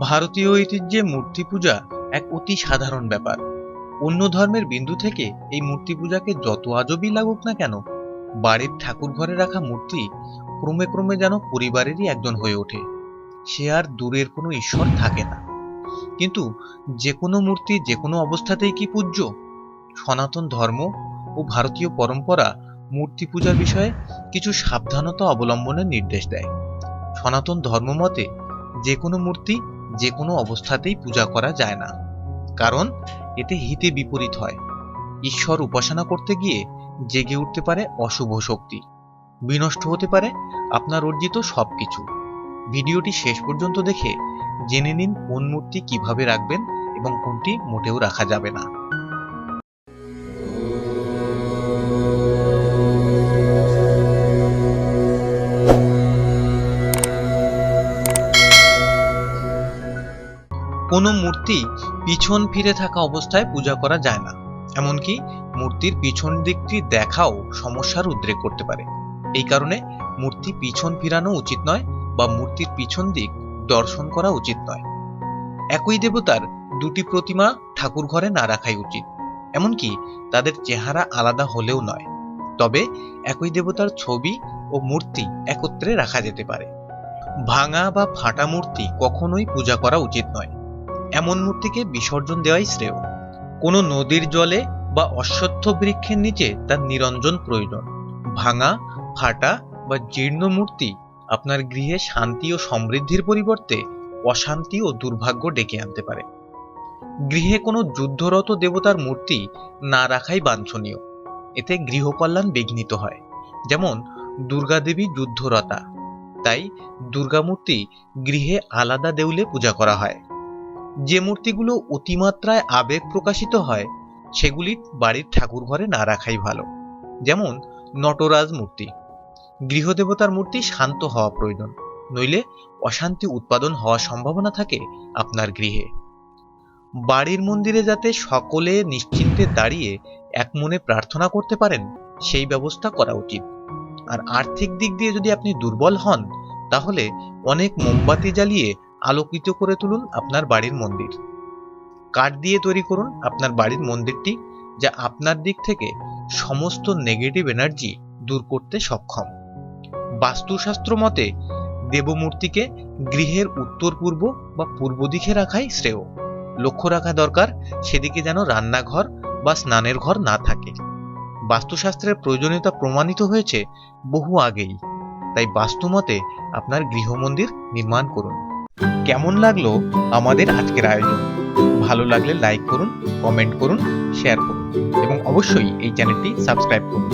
ভারতীয় ঐতিহ্যে মূর্তি পূজা এক অতি সাধারণ ব্যাপার। অন্য ধর্মের বিন্দু থেকে এই মূর্তি পূজাকে যত আজবই লাগুক না কেন, বাড়ির ঠাকুর ঘরে রাখা মূর্তি ক্রমে ক্রমে যেন পরিবারেরই একজন হয়ে ওঠে। সে আর দূরের কোনো ঈশ্বর থাকে না। কিন্তু যে কোনো মূর্তি যে কোনো অবস্থাতেই কি পূজ্য? সনাতন ধর্ম ও ভারতীয় পরম্পরা মূর্তি পূজার বিষয়ে কিছু সাবধানতা অবলম্বনের নির্দেশ দেয়। সনাতন ধর্মমতে যে কোনো মূর্তি যে কোনো অবস্থাতেই পূজা করা যায় না। কারণ, এতে হিতে বিপরীত হয়। ঈশ্বর উপাসনা করতে গিয়ে জেগে উঠতে পারে অশুভ শক্তি। বিনষ্ট হতে পারে আপনার অর্জিত সব কিছু ভিডিওটি শেষ পর্যন্ত দেখে জেনে নিন কোন মূর্তি কীভাবে রাখবেন এবং কোনটি মোটেও রাখা যাবে না। কোনো মূর্তি পিছন ফিরে থাকা অবস্থায় পূজা করা যায় না। এমনকি মূর্তির পিছন দিকটি দেখাও সমস্যার উদ্রেক করতে পারে। এই কারণে মূর্তি পিছন ফিরানো উচিত নয় বা মূর্তির পিছন দিক দর্শন করা উচিত নয়। একই দেবতার দুটি প্রতিমা ঠাকুর ঘরে না রাখাই উচিত। এমনকি তাদের চেহারা আলাদা হলেও নয়। তবে একই দেবতার ছবি ও মূর্তি একত্রে রাখা যেতে পারে। ভাঙা বা ফাটা মূর্তি কখনোই পূজা করা উচিত নয়। এমন মূর্তিকে বিসর্জন দেওয়াই শ্রেয়। কোনো নদীর জলে বা অশ্বত্থ বৃক্ষের নিচে তার নিরঞ্জন প্রয়োজন। ভাঙা, ফাটা বা জীর্ণ মূর্তি আপনার গৃহে শান্তি ও সমৃদ্ধির পরিবর্তে অশান্তি ও দুর্ভাগ্য ডেকে আনতে পারে। গৃহে কোনো যুদ্ধরত দেবতার মূর্তি না রাখাই বাঞ্ছনীয়। এতে গৃহকল্যাণ বিঘ্নিত হয়। যেমন, দুর্গাদেবী যুদ্ধরতা। তাই দুর্গামূর্তি গৃহে আলাদা দেউলে পূজা করা হয়। যে মূর্তিগুলো অতিমাত্রায় আবেগ প্রকাশিত হয়, সেগুলি বাড়ির ঠাকুর ঘরে না রাখাই ভালো। যেমন নটরাজ মূর্তি। গৃহদেবতার মূর্তি শান্ত হওয়া প্রয়োজন, নইলে অশান্তি উৎপাদন হওয়ার সম্ভাবনা থাকে আপনার গৃহে। বাড়ির মন্দিরে যাতে সকলে নিশ্চিন্তে দাঁড়িয়ে এক মনে প্রার্থনা করতে পারেন, সেই ব্যবস্থা করা উচিত। আর আর্থিক দিক দিয়ে যদি আপনি দুর্বল হন, তাহলে অনেক মোমবাতি জ্বালিয়ে আলোকিত করে তুলুন আপনার বাড়ির মন্দির। কাঠ দিয়ে তৈরি করুন আপনার বাড়ির মন্দিরটি যা আপনার দিক থেকে সমস্ত নেগেটিভ এনার্জি দূর করতে সক্ষম। বাস্তুশাস্ত্র মতে, দেবমূর্তিকে গৃহের উত্তর পূর্ব বা পূর্ব দিকে রাখাই শ্রেয়। লক্ষ্য রাখা দরকার সেদিকে যেন রান্নাঘর বা স্নানের ঘর না থাকে। বাস্তুশাস্ত্রের প্রয়োজনীয়তা প্রমাণিত হয়েছে বহু আগেই। তাই বাস্তুমতে আপনার গৃহমন্দির নির্মাণ করুন। কেমন লাগল আমাদের আজকের আয়োজন? ভালো লাগলে লাইক করুন কমেন্ট করুন শেয়ার করুন। এবং অবশ্যই এই চ্যানেলটি সাবস্ক্রাইব করুন।